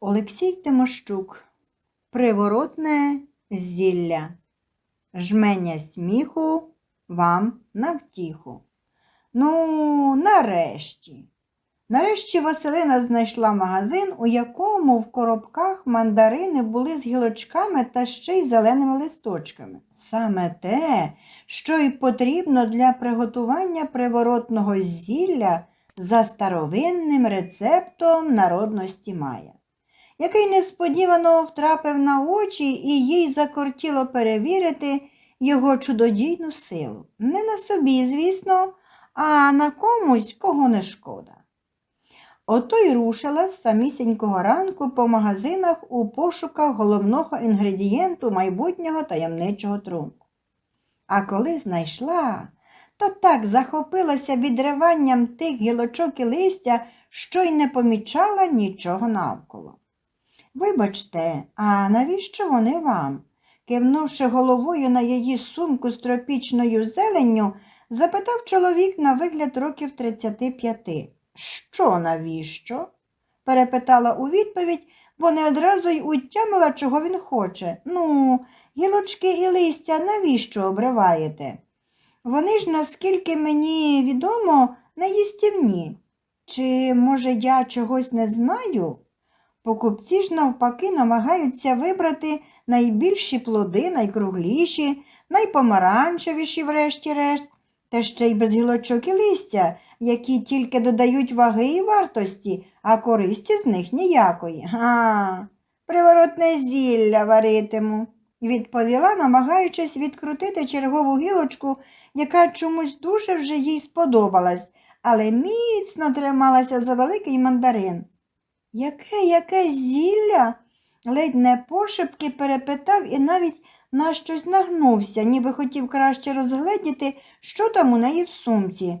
Олексій Тимощук. Приворотне зілля. Жменя сміху вам на втіху. Ну, нарешті. Нарешті Василина знайшла магазин, у якому в коробках мандарини були з гілочками та ще й зеленими листочками. Саме те, що й потрібно для приготування приворотного зілля за старовинним рецептом народності Майя, який несподівано втрапив на очі і їй закортіло перевірити його чудодійну силу. Не на собі, звісно, а на комусь, кого не шкода. Ото й рушила з самісінького ранку по магазинах у пошуках головного інгредієнту майбутнього таємничого трунку. А коли знайшла, то так захопилася відриванням тих гілочок і листя, що й не помічала нічого навколо. Вибачте, а навіщо вони вам? Кивнувши головою на її сумку з тропічною зеленню, запитав чоловік на вигляд років 35. Що навіщо? перепитала у відповідь, бо не одразу й утямила, чого він хоче. Ну, гілочки і листя навіщо обриваєте? Вони ж, наскільки мені відомо, не їстівні. Чи, може, я чогось не знаю? Покупці ж навпаки намагаються вибрати найбільші плоди, найкругліші, найпомаранчевіші, врешті-решт, та ще й без гілочок і листя, які тільки додають ваги і вартості, а користі з них ніякої. А, приворотне зілля варитиму, відповіла, намагаючись відкрутити чергову гілочку, яка чомусь дуже вже їй сподобалась, але міцно трималася за великий мандарин. Яке, яке зілля? ледь не пошепки перепитав і навіть на щось нагнувся, ніби хотів краще розгледіти, що там у неї в сумці.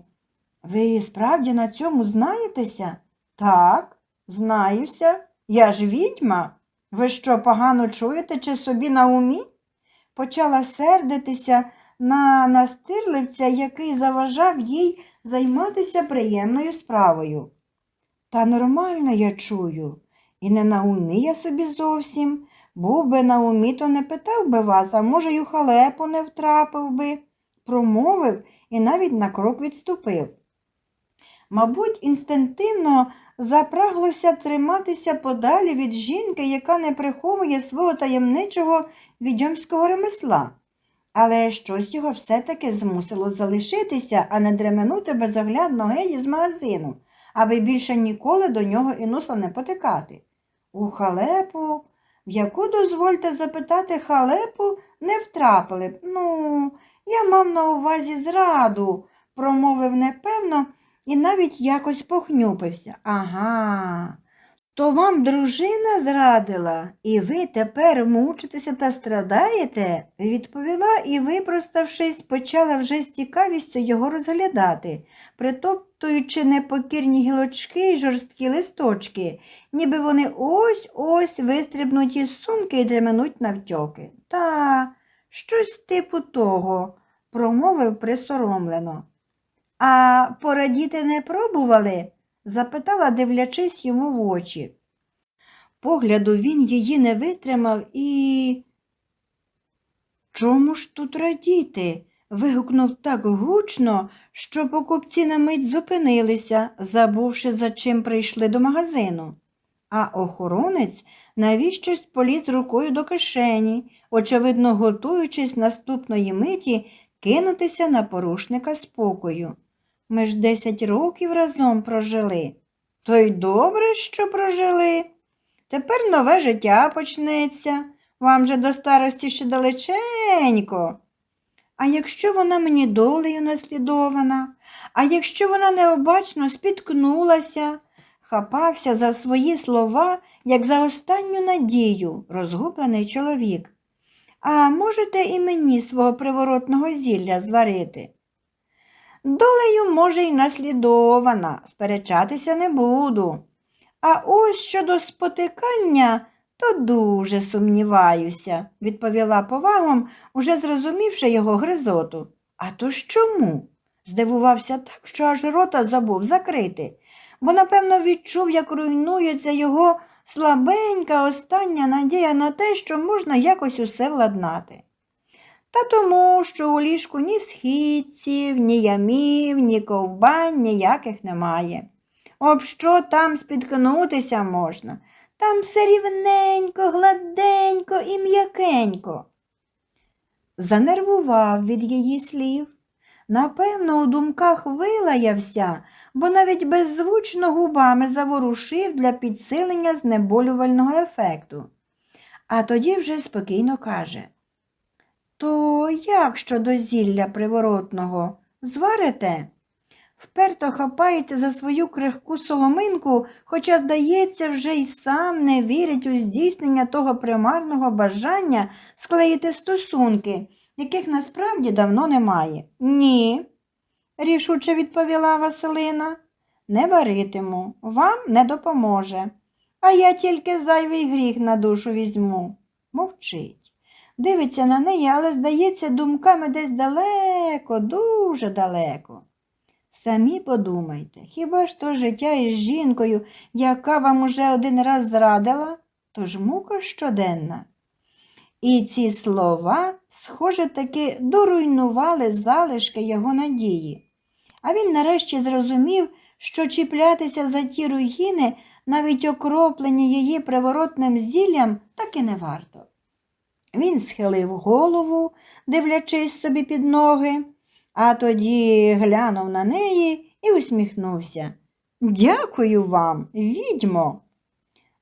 Ви справді на цьому знаєтеся? Так, знаюся. Я ж відьма. Ви що, погано чуєте чи собі на умі? Почала сердитися на настирливця, який заважав їй займатися приємною справою. Та нормально я чую, і не на умі я собі зовсім. Був би на умі, то не питав би вас, а може, й у халепу не втрапив би, промовив і навіть на крок відступив. Мабуть, інстинктивно запраглося триматися подалі від жінки, яка не приховує свого таємничого відьомського ремесла. Але щось його все-таки змусило залишитися, а не дременути безоглядно геть з магазину, аби більше ніколи до нього і носа не потикати. У халепу, в яку, дозвольте запитати, халепу не втрапили б. Ну, я мав на увазі зраду, промовив непевно і навіть якось похнюпився. Ага. То вам дружина зрадила, і ви тепер мучитеся та страдаєте? відповіла і, випроставшись, почала вже з цікавістю його розглядати, притоптуючи непокірні гілочки й жорсткі листочки, ніби вони ось ось вистрибнуть із сумки і дременуть навтьоки. Та, щось типу того, промовив присоромлено. А порадіти не пробували? запитала, дивлячись йому в очі. Погляду він її не витримав і. Чому ж тут радіти? Вигукнув так гучно, що покупці на мить зупинилися, забувши, за чим прийшли до магазину. А охоронець навіщось поліз рукою до кишені, очевидно, готуючись наступної миті кинутися на порушника спокою. Ми ж десять років разом прожили. То й добре, що прожили. Тепер нове життя почнеться. Вам же до старості ще далеченько. А якщо вона мені долею наслідована, а якщо вона необачно спіткнулася, хапався за свої слова, як за останню надію, розгублений чоловік. А можете і мені свого приворотного зілля зварити? Долею, може, й наслідована, сперечатися не буду. А ось щодо спотикання, то дуже сумніваюся, відповіла повагом, уже зрозумівши його гризоту. А то ж чому? здивувався так, що аж рота забув закрити, бо, напевно, відчув, як руйнується його слабенька остання надія на те, що можна якось усе владнати. Та тому, що у ліжку ні східців, ні ямів, ні ковбань ніяких немає. Об що там спіткнутися можна? Там все рівненько, гладенько і м'якенько. Занервував від її слів. Напевно, у думках вилаявся, бо навіть беззвучно губами заворушив для підсилення знеболювального ефекту. А тоді вже спокійно каже То як щодо зілля приворотного? Зварите? Вперто хапається за свою крихку соломинку, хоча, здається, вже й сам не вірить у здійснення того примарного бажання склеїти стосунки, яких насправді давно немає. Ні, рішуче відповіла Василина. Не варитиму, вам не допоможе. А я тільки зайвий гріх на душу візьму. Мовчить. Дивиться на неї, але, здається, думками десь далеко, дуже далеко. Самі подумайте, хіба ж то життя із жінкою, яка вам уже один раз зрадила, то ж мука щоденна. І ці слова, схоже, таки доруйнували залишки його надії. А він нарешті зрозумів, що чіплятися за ті руїни, навіть окроплені її приворотним зіллям, так і не варто. Він схилив голову, дивлячись собі під ноги, а тоді глянув на неї і усміхнувся. Дякую вам, відьмо.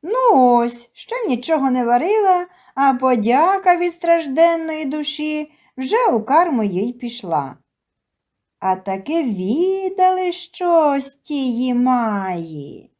Ну ось, ще нічого не варила, а подяка від стражденної душі вже у карму їй пішла. А таки віддали щось тії маї.